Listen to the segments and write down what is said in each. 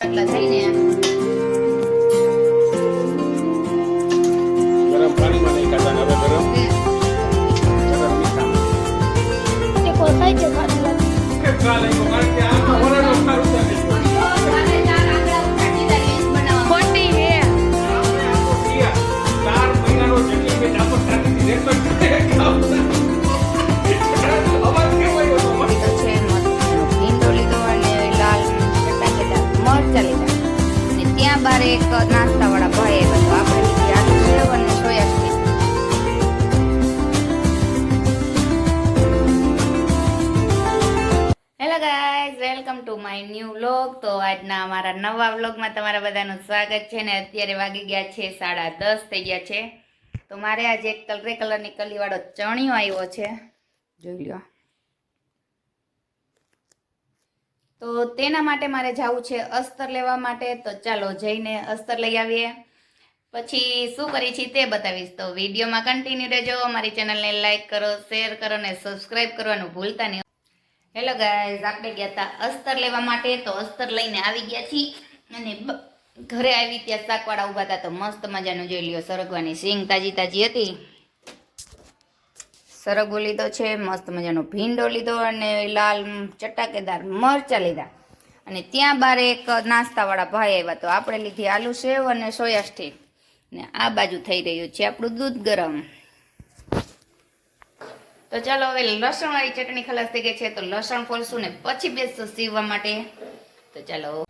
આટલા થઈને ગરમ નવા વ્લોગમાં તમારા બધાનું સ્વાગત છે ને અત્યારે વાગી ગયા છે સાડા દસ, થઈ ગયા છે. તો મારે આજે એક કલરે કલરની કલીવાળો ચણિયો આવ્યો છે. જોઈ લો તો તેના માટે મારે જવું છે અસ્તર લેવા માટે. તો ચાલો જઈને અસ્તર લઈ આવીએ. પછી શું કરી છે તે બતાવીશ. તો વિડીયોમાં કન્ટિન્યુ રહેજો. મારી ચેનલને લાઈક કરો શેર કરો અને સબસ્ક્રાઈબ કરવાનું ભૂલતા નહીં. હેલો ગાઈઝ આપણે ગયા હતા અસ્તર લેવા માટે. તો અસ્તર લઈને આવી ગયા છીએ. અને ઘરે આવી ત્યાં શાકવાળા ઊભા હતા તો મસ્ત મજાનું જોઈ લ્યો, સરગવાની સિંગ તાજી તાજી હતી. સરગવો લીધો છે, મસ્ત મજાનો ભીંડો લીધો અને લાલ ચટાકેદાર મરચાં લીધા. અને ત્યાં બહાર એક નાસ્તાવાળા ભાઈ આવ્યા તો આપણે લીધી આલુ સેવ અને સોયા સ્ટીક. ને આ બાજુ થઈ રહ્યું છે આપણું દૂધ ગરમ. તો ચાલો હવે લસણવાળી ચટણી ખલાસ થઈ ગઈ છે, તો લસણ ફોલશું ને પછી બેસશું સીવવા માટે. તો ચાલો.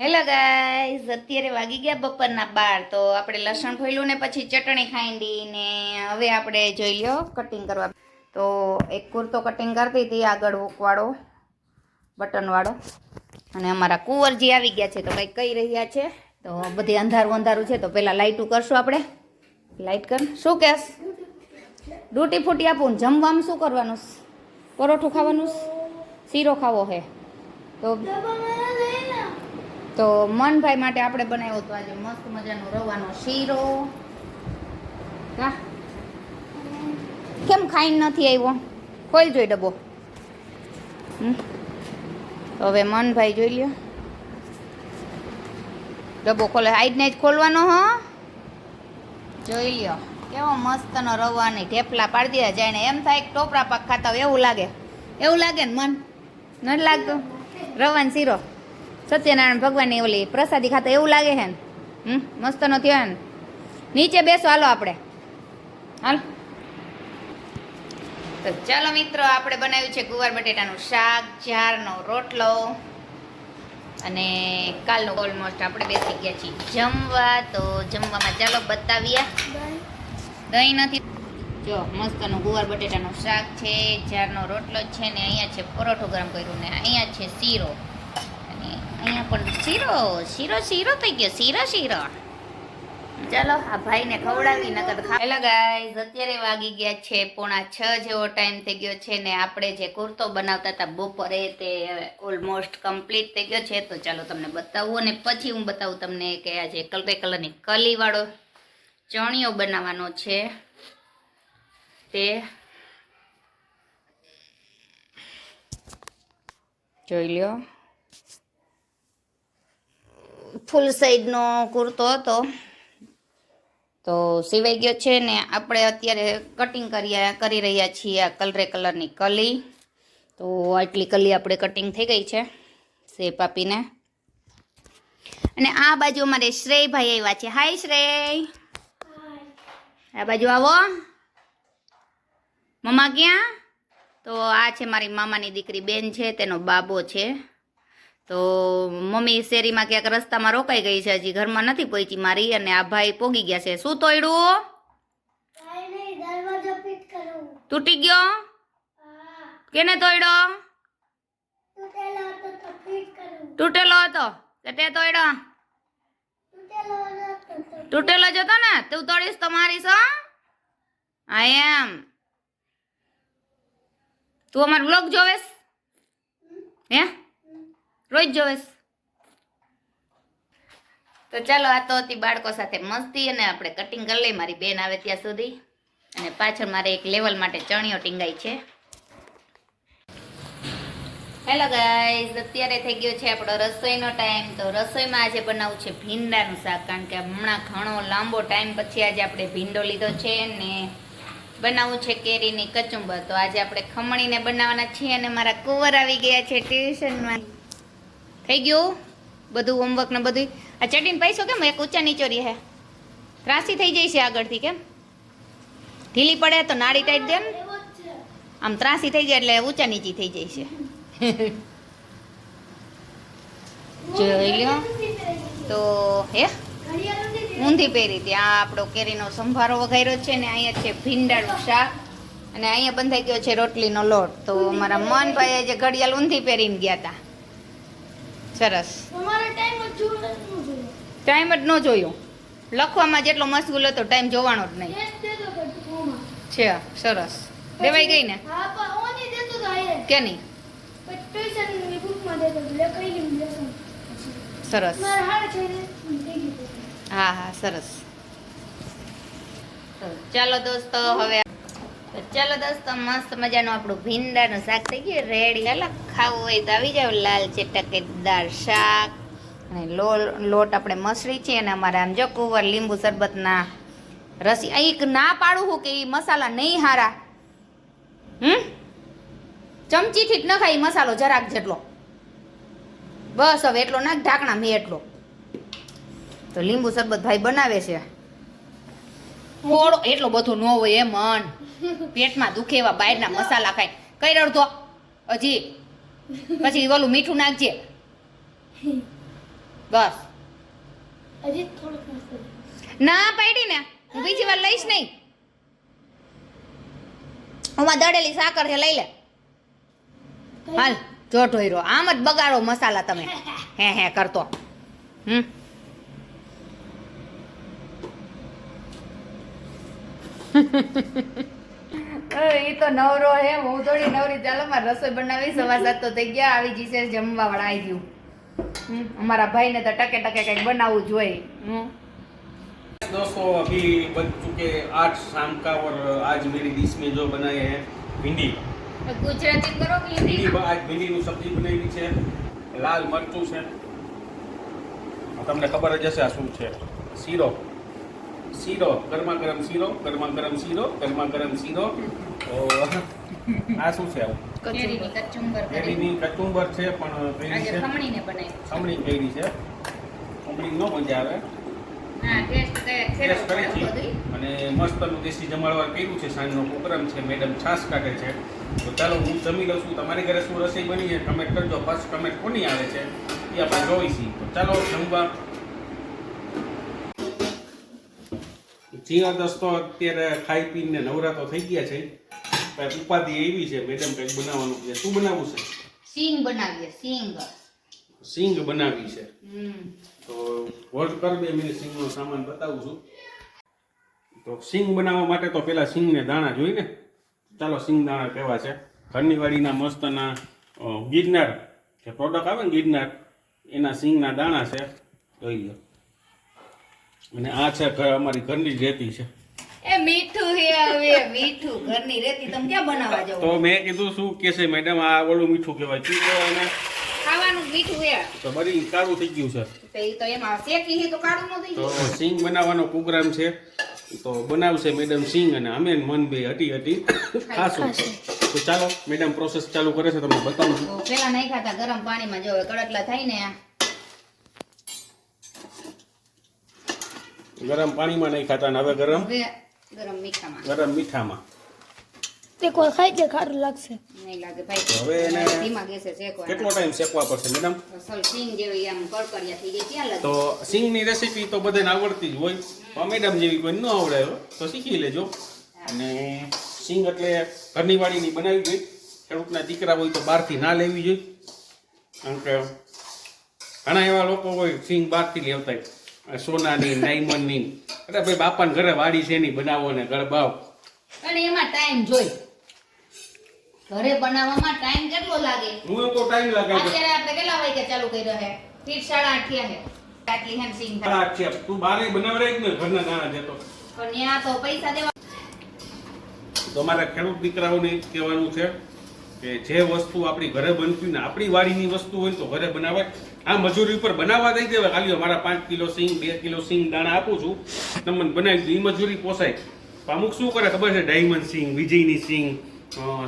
હેલો ગાઈઝ અત્યારે વાગી ગયા બપોરના બાર, તો આપણે લસણ ખોલ્યું ને પછી ચટણી ખાંડી ને હવે આપણે જોઈ લ્યો કટિંગ કરવા. તો એક કુર્તો કટિંગ કરતી હતી, આગળ હુકવાળો બટનવાળો અને અમારા કુંવરજી આવી ગયા છે, તો કંઈક કહી રહ્યા છે. તો બધી અંધારું અંધારું છે, તો પહેલાં લાઇટું કરશું આપણે. લાઇટ કર. શું કહેશ? ડૂટી ફૂટી આપું જમવામાં શું કરવાનું? પરોઠું ખાવાનું? શીરો ખાવો હે. તો તો મનભાઈ માટે આપણે બનાવ્યો તો આજે મસ્ત મજાનો રવાનો શીરો. કેમ ખાઈને નથી આવ્યો? ખોલ જોઈ ડબ્બો. હવે મનભાઈ જોઈ લ્યો. ડબ્બો ખોલે. આઈડને જ ખોલવાનો હો. જોઈ લ્યો. કેવો મસ્તનો રવાની ઢેપલા પાડી દીધા ને એમ થાય ટોપરા પાક ખાતા હોય એવું લાગે. એવું લાગે ને મન? નથી લાગતું? રવાનો શીરો. સત્યનારાયણ ભગવાનની ઓલી પ્રસાદી ખાતા એવું લાગે છે ને? હમ, મસ્તનો થયો ને. નીચે બેસો, હાલો આપણે. હાલ. તો ચાલો મિત્રો, આપણે બનાવ્યું છે ગુવાર બટેટાનું શાક, જારનો રોટલો અને કાલનું ઓલમોસ્ટ આપણે બેસી ગયા છીએ જમવા. તો જમવામાં ચાલો બતાવીએ. દહીં નથી. જો, મસ્તનું ગુવાર બટેટાનું શાક છે, જારનો રોટલો છે ને, અહીંયા છે પરોઠું ગરમ કર્યું ને, અહીંયા છે શીરો. અહીંયા પણ શીરો શીરો શીરો થઈ ગયો, શીરો શીરો. ચાલો, આ ભાઈને ખવડાવી, નકર હેલો ગાઈઝ અત્યારે વાગી ગયા છે પોણા છ જેવો ટાઈમ થઈ ગયો છે ને આપણે જે કુર્તો બનાવતા હતા બપોરે તે ઓલમોસ્ટ કમ્પ્લીટ થઈ ગયો છે. તો ચાલો તમને બતાવું અને પછી હું બતાવું તમને કે આ જે કલરે કલરની કલીવાળો ચણિયો બનાવવાનો છે. તે જોઈ લ્યો. ફૂલ સાઈડનો કુર્તો હતો. તો સિવાઈ ગયો છે ને, આપણે અત્યારે કટિંગ કરીએ કરી રહ્યા છીએ આ કલરે કલરની કલી. તો આટલી કલી આપણે કટિંગ થઈ ગઈ છે શેપ આપીને અને આ બાજુ અમારે શ્રેયભાઈ આવ્યા છે. હાય શ્રેય. આ બાજુ આવો. મમ્મા ક્યાં? તો આ છે મારી મામાની દીકરી બેન છે, તેનો બાબો છે. તો મમ્મી શેરીમાં ક્યાંક રસ્તામાં રોકાઈ ગઈ છે હજી ઘરમાં નથી પહોંચી મારી અને આ ભાઈ પોગી ગયા છે. શું તોડ્યું. તૂટી ગયો? કેને તોડ્યો તૂટેલો હતો હતો? તો તોડ્યો તૂટેલો જ હતો ને? તું તોડીશ તો મારીશ હા. એમ. તું અમારો બ્લોગ જોવેશ હે? રોજ જોવેસ તો ચાલો, આ તો હતી બાળકો સાથે મસ્તી અને આપણે કટિંગ કરી લઈ મારી બેન આવે ત્યાં સુધી. અને પાછળ મારે એક લેવલ માટે ચણિયો ટીંગાઈ છે. હેલો ગાઈઝ અત્યારે થઈ ગયો છે આપણો રસોઈનો ટાઈમ તો રસોઈમાં આજે બનાવવું છે ભીંડાનું શાક. કારણ કે હમણાં ઘણો લાંબો ટાઈમ પછી આજે આપણે ભીંડો લીધો છે ને બનાવવું છે કેરીની કચુંબર. તો આજે આપણે ખમણીને બનાવવાના છીએ અને મારા કુંવર આવી ગયા છે ટ્યુશનમાં. થઈ ગયું? બધું હોમવર્ક ને બધું આ ચડીને પૈસો કેમ એક ઊંચા નીચોરી હે ત્રાસી થઈ જાય છે આગળથી કેમ? ઢીલી પડે તો નાળી ટાઈટ દે આમ ત્રાસી થઈ જાય એટલે ઊંચા નીચી થઈ જાય છે. જોઈ લ્યો. તો હે. ઊંધી પહેરી હતી. આ આપણો કેરીનો સંભારો વઘાર્યો છે ને અહીંયા છે ભીંડાનું શાક. અને અહીંયા બંધાઈ ગયો છે રોટલીનો લોટ. તો મારા મનભાઈ જે ઘડિયાળ ઊંધી પહેરીને ગયા હતા. સરસ. ટાઈમ જ ન જોયો. લખવામાં જેટલો મશગુલ હતો ટાઈમ જોવાનો જ નહીં. છે સરસ. દેવાઈ ગઈ ને? કે નહીં સરસ. હા હા સરસ. ચાલો દોસ્તો હવે ચાલો દોસ્તો, મસ્ત મજાનું આપણું ભીંડાનું શાક થઈ ગયું. રેડી ચાલો ખાવું હોય તો આવી જાવ લાલ ચટકેદાર શાક અને લોલ, લોટ આપણે મસળી છે અને અમારે આમ જો કુંવર, લીંબુ શરબતના રસી. એક ના પાડું હું કે એ મસાલા નહીં હારા. હમ? ચમચીથી જ ન ખાય મસાલો જરાક જેટલો. બસ હવે એટલો નાખ, ઢાંકણા મેં એટલો. તો લીંબુ શરબત ભાઈ બનાવે છે. થોડો એટલો બધો ન હોય એ મન. પેટમાં દુખે એવા બહારના મસાલા ખાય કઈ રડતો? હજી. પછી ઓલું મીઠું નાખજે. બસ. ના પાડી ને. હું બીજી વાર લઈશ નહીં. હું દળેલી સાકર છે લઈ લે. હાલ જો ઢોયરો આમ જ બગાડો મસાલા તમે. હે હે કરતો. હમ. એ તો નવરો હે હું થોડી નવરી ચાલો મારે રસોઈ બનાવી સવા સાત તો થઈ ગયા આવી જશે જમવા વાળા આવી ગયું હમ, અમારા ભાઈને તો ટકે ટકે કંઈક બનાવવું જોઈએ હમ दोस्तों अभी बज चुके आठ शाम का और आज मेरी डिश में जो बनाए हैं भिंडी ગુજરાતી કરો કે भिंडी હિન્દી આજ ભીંડીનું સબ્જી બનાવી છે લાલ મરચું છે તમને ખબર જ હશે આ શું છે શીરો શીરો ગરમા ગરમ શીરો ગરમા ગરમ શીરો ગરમા ગરમ શીરો. તો આ શું છે આવું? કેરીની કચુંબર કચુંબર છે પણ કઈ છે. ખમણી કેરી છે. ખમણી નો મજા આવે. ટેસ્ટ કરી છે. અને મસ્તનું દેશી જમાડવા કર્યું છે સાંજનો પ્રોગ્રામ છે મેડમ છાશ કાઢે છે. તો ચાલો હું જમી લઉં છું. તમારી ઘરે શું રસોઈ બની છે? કમેન્ટ કરજો. ફર્સ્ટ કમેન્ટ કોની આવે છે? એ આપણે જોઈશી. તો ચાલો જમવા. જીવા દોસ્તો અત્યારે ખાઈ પીને નવરા તો થઈ ગયા છે. કાંઈક ઉપાધિ એવી છે મેડમ કંઈક બનાવવાનું છે. શું બનાવવું છે? સિંગ બનાવીએ સિંગ. સિંગ બનાવી છે. તો હોલ્ડ કર બે મિનિટ સિંગનો સામાન બતાવું છું. તો સિંગ બનાવવા માટે તો પેલા સિંગને દાણા જોઈ ને. ચાલો સિંગ દાણા કેવા છે? ઘરની વાડીના મસ્તના ગિરનાર. જે પ્રોડક્ટ આવે ને ગિરનાર એના સિંગના દાણા છે. જોઈ લો અને આ છે અમારી ઘરની જ રેતી છે. એ મીઠું હે હવે મીઠું ઘરની રેતી તમે ક્યાં બનાવવા જાવ? તો મેં કીધું શું કે છે મેડમ આ ઓલું મીઠું કહેવાય શું કહેવાય ખાવાનું મીઠું હે. તો બરી કાળું થઈ ગયું છે. તો એ તો એમાં શેકી હે તો કાળું ન થઈ તો સિંગ બનાવવાનો પ્રોગ્રામ છે. તો બનાવશે મેડમ સિંગ અને અમે મન બે હટી હટી ખાશું. તો ચાલો મેડમ પ્રોસેસ ચાલુ કરે છે તમને બતાવું પહેલા પેલા નહીં ખાતા ગરમ પાણીમાં જો કડકલા થાય ને ગરમ પાણીમાં નહીં ખાતા ને હવે ગરમ? હવે ગરમ મીઠામાં. ગરમ મીઠામાં. તે કોઈ ખાઈ છે ખારું લાગશે. નહીં લાગે ભાઈ. હવે એને ધીમા ગેસે શેકવા કેટલો ટાઈમ શેકવા પડશે મેડમ? અસલ સિંગ જેવી આમ કડકડિયા થઈ જાય ત્યાં તો લાગે સિંગની રેસીપી તો બધાને આવડતી જ હોય. પણ મેડમ જેવી કોઈ ન આવડે તો શીખી લેજો. અને સિંગ એટલે ઘરની વાડીની બનાવી જોઈએ ખેડૂતના દીકરા હોય તો બહારથી ના લેવી જોઈએ કારણ કે ઘણા એવા લોકો હોય સિંગ બહારથી લેવતા હોય. સોનાની ડાયમંડની અરે ભાઈ બાપાને ઘરે વાડી છે એની બનાવો ને ઘર બાવ અને એમાં ટાઈમ જોઈ. ઘરે બનાવવામાં ટાઈમ કેટલો લાગે? હું તો ટાઈમ લાગે અત્યારે આપણે કેટલા વાગે ચાલુ કર્યો હે ફીટ સાડા આઠ થયા છે. આટલી હેમ સિંગ થાય આઠ છે તું બારે બનાવરે જ ને ઘરના દાણા જતો. પણ ત્યાં તો પૈસા દેવા તો મારા ખેડૂત દીકરાઓને કહેવાનું છે કે જે વસ્તુ આપણી ઘરે બનતી ને આપણી વાડીની વસ્તુ હોય તો ઘરે બનાવાય આ મજૂરી ઉપર બનાવવા દઈ દેવા ખાલી મારા પાંચ કિલો સિંગ બે કિલો સિંગ દાણા આપું છું. તમને બનાવી એ મજૂરી પોસાય. અમુક શું કરે ખબર છે? ડાયમંડ સિંગ વિજયની સિંગ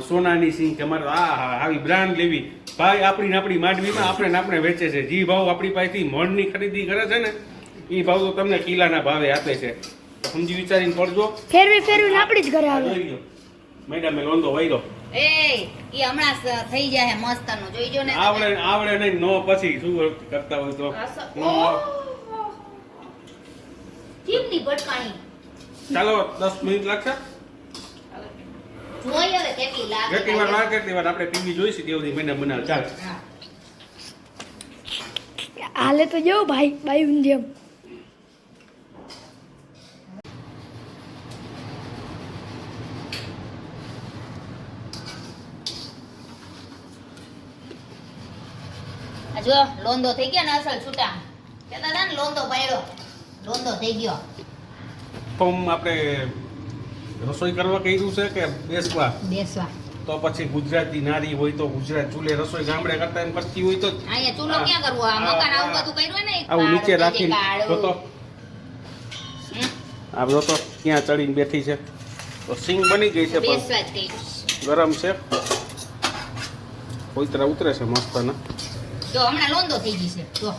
સોનાની સિંગ કે મારે આ આવી બ્રાન્ડ લેવી. ભાઈ આપણી ને આપણી માંડવીમાં આપણે ને આપણે વેચે છે. જે ભાવ આપણી પાસેથી મણની ખરીદી કરે છે ને એ ભાવ તો તમને કિલ્લાના ભાવે આપે છે. સમજી વિચારીને પડજો ફેરવી ફેરવીને આપણી જ ઘરે આવે. મેડમ મેં લોંદો વાયરો. એ ઈ હમણાં થઈ જાય મસ્તનું. જોઈજો ને આવડે આવડે નહીં નો પછી શું કરતા હોય તો. આ સ- નો ઓહ! ચીમની ભટકાણી? ચાલો દસ મિનિટ લાગશે? જોઈ હવે કેટલી લાગે જેટલી વાર વાર કેટલી વાર? આપણે ટીવી જોઈશું સુધી મેડમ બનાવે. ચાલ. હાલે તો જો ભાઈ ભાઈ જેમ જો લોંદો થઈ ગયો ને અસલ છૂટા કેતા હતા ને લોંદો પાડ્યો. લોંદો થઈ ગયો. પમ આપણે રસોઈ કરવા કહ્યું છે કે બેસવા? બેસવા. તો પછી ગુજરાતી નારી હોય તો ગુજરાત ચૂલે રસોઈ ગામડે કરતા એમ કરતી હોય તો અહીંયા ચૂલો ક્યાં કરવો? આ મકાન આવું બધું કર્યું ને આવું નીચે રાખી કાળું. તો આ જો તો ક્યાં ચડીને બેઠી છે. તો સિંગ બની ગઈ છે પણ ગરમ છે. કોઈતરા ઉતરે છે મસ્ત ને જો હમણાં લોંદો થઈ ગઈ છે. જો.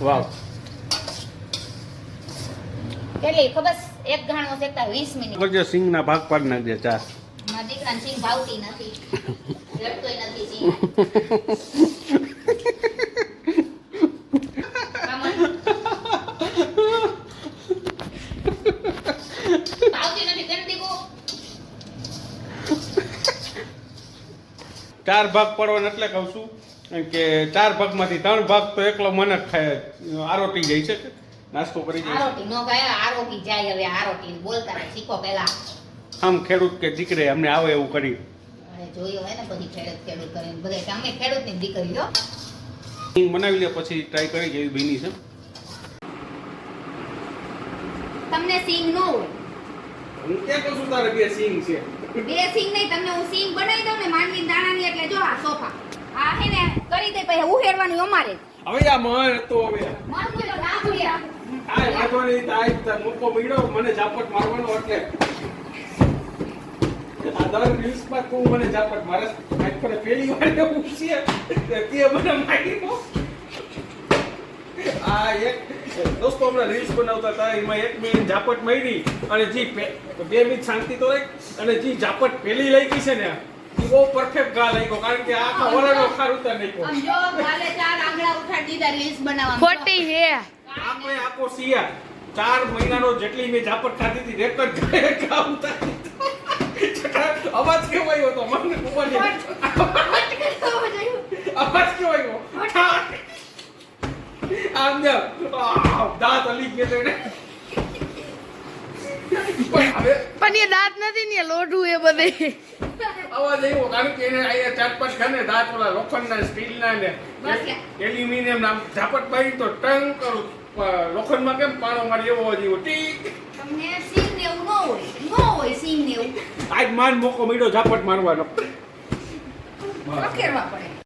વાવ. કેટલી ખબર એક ઘાણો શેકતા વીસ મિનિટ. કરજે સિંગના ભાગ પાડી નાખજે ચાર મારા દીકરાને સિંગ ભાવતી નથી. જડતોય નથી સિંગ કામણ. ભાવતી નથી કેમ દીકુ ચાર ભાગ પડવાના એટલે કહું છું કે ચાર ભાગમાંથી ત્રણ ભાગ તો એકલો મને આરોટી જાય છે નાસ્તો કરી જાય આરોટી નો ગયા આરોટી જાય હવે આરોટી બોલતા શીખો પેલા આમ ખેડૂત કે દીકરે અમને આવે એવું કરી. જોયો હોય ને બધી ખેડૂત ખેડૂત કરીને બધે અમે ખેડૂતની દીકરી હો. બનાવી લે પછી ટ્રાય કરી જેવી બની છે. તમને સિંગ નો હું કે કહું તારે બે સિંગ છે? બે સિંગ નહીં તમને હું સિંગ બનાવી દઉં ને માંડવી દાણાની એટલે જો આ સોફા. આ હે ને કરી દે પછી ઉહેડવાનું અમારે. હવે આ મન તો હવે. મન તો બોલ્યા. આ વાંધો નહીં એક મોકો મળ્યો મને ઝાપટ મારવાનો એટલે. આ દર રીલ્સમાં તું મને ઝાપટ મારે. આજ પણ પેલી વાર કે તે મને માર્યો. આ એક દોસ્તો હમણાં રીલ્સ બનાવતા હતા. એમાં એક મિનિટ ઝાપટ મારી અને જે બે મિનિટ શાંતિ તો રહી અને જે ઝાપટ પેલી લઈ ગઈ છે ને. બહુ પરફેક્ટ ગા લાગ્યો કારણ કે આખા ખાર ઉતાર નાખ્યો. આમ જો કાલે ચાર આંગળા ઉઠાડી દીધા રીલ્સ બનાવવા ખોટી હે આપણે આખો શિયાળ ચાર મહિનાનો જેટલી મેં ઝાપટ ખાધી હતી જ ગાયે ઉતારી અવાજ કેવો આવ્યો હતો મને ખબર અવાજ કેવો આવ્યો? આમ. દાંત અલી ગયો તો પણ પણ એ દાંત નથી ને લોઢું એ બધે. અવાજ આવ્યો કારણ કે એને અહીંયા ચાર પાંચ ખાને દાંત પેલા લોખંડના સ્ટીલના ને એલ્યુમિનિયમ નામ ઝાપટ મારી તો ટંગ કરું લોખંડમાં કેમ પાણો મારી એવો અવાજ આવ્યો? ટીક તમને સીમ ને એવું ન હોય ન હોય સીમ ને એવું. આજ માન મોકો મળ્યો ઝાપટ મારવાનો. પડે.